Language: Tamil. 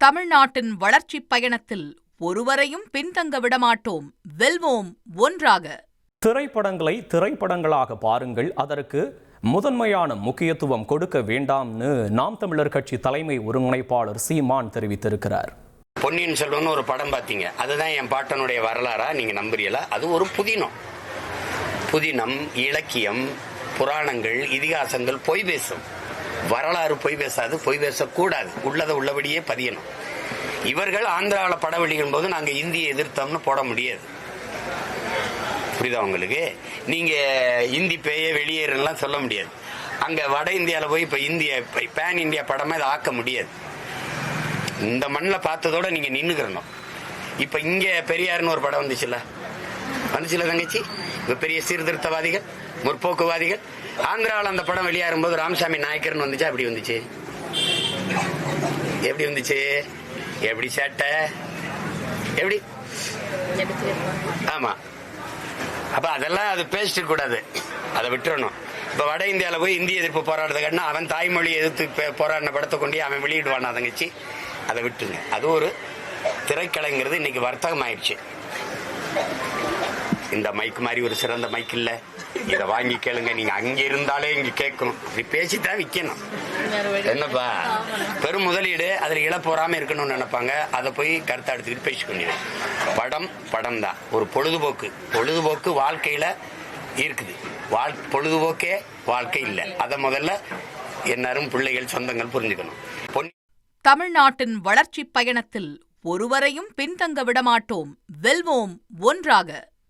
தமிழ்நாட்டின் வளர்ச்சிப் பயணத்தில் ஒருவரையும் பின்தங்க விடமாட்டோம். வெல்வோம் ஒன்றாக. திரைப்படங்களை திரைப்படங்களாக பாருங்கள். அதற்கு முதன்மையான முக்கியத்துவம் கொடுக்க வேண்டாம்னு நாம் தமிழர் கட்சி தலைமை ஒருங்கிணைப்பாளர் சீமான் தெரிவித்திருக்கிறார். பொன்னியின் செல்வன் ஒரு படம் பார்த்தீங்க. அதுதான் என் பாட்டனுடைய வரலாறா? நீங்க நம்புறீங்களா? அது ஒரு புதினம். புதினம் இலக்கியம் புராணங்கள் இதிகாசங்கள் பொய் பேசும். வரலாறு பொய் பேசாது பொய் பேசக்கூடாது. உள்ளதை உள்ளபடியே பதியணும். இவர்கள் ஆந்திராவில் படம் போது நாங்கள் இந்தியை எதிர்த்தோம்னு போட முடியாது. புரியுதா உங்களுக்கு? நீங்கள் இந்தி பேய வெளியேறலாம் சொல்ல முடியாது. அங்கே வட இந்தியாவில் போய் இப்போ இந்திய பேன் இந்தியா படமாக இதை ஆக்க முடியாது. இந்த மண்ணில் பார்த்ததோட நீங்கள் நின்றுக்கிறணும் இப்போ இங்கே பெரியார்னு ஒரு படம் வந்துச்சுல்ல வந்துச்சுல தங்கச்சி? இப்போ பெரிய சீர்திருத்தவாதிகள்? முற்போக்குவாதிகள். ஆந்திராவில் அந்த படம் வெளியாகும் போது ராமசாமி நாயக்கர்னு வந்துச்சு? எப்படி வந்துச்சு? எப்படி வந்துச்சு? எப்படி சேட்டை? எப்படி? ஆமா. அப்ப அதெல்லாம் அது பேசிட்டு கூடாது. அதை விட்டுறணும். இப்ப வட இந்தியால போய் இந்திய எதிர்ப்பு போராடுறதுக்கான அவன் தாய்மொழி எதிர்த்து போராடின படத்தை கொண்டு அவன் வெளியிடுவான் தங்கச்சி? அதை விட்டுருங்க. அது ஒரு திரைக்கலைங்கிறது இன்னைக்கு வர்த்தகம் ஆயிடுச்சு இந்த மைக் மாதிரி ஒரு சிறந்த மைக் இல்ல. இத வாங்கி கேளுங்க. நீங்க அங்க இருந்தாலே இங்க கேட்கணும். இப்படி பேசித்தான் விக்கணும். என்னப்பா? பெரும் முதலீடு அதுல இழப்போறாம இருக்கணும்னு நினைப்பாங்க. அதை போய் கருத்தை எடுத்துக்கிட்டு பேசிக்கொண்டு படம் படம் தான் ஒரு பொழுதுபோக்கு. பொழுதுபோக்கு வாழ்க்கையில இருக்குது. வாழ் பொழுதுபோக்கே வாழ்க்கை இல்லை. அதை முதல்ல எல்லாரும் பிள்ளைகள் சொந்தங்கள் புரிஞ்சுக்கணும். பொன் தமிழ்நாட்டின் வளர்ச்சிப் பயணத்தில் ஒருவரையும் பின்தங்க விடமாட்டோம். வெல்வோம். ஒன்றாக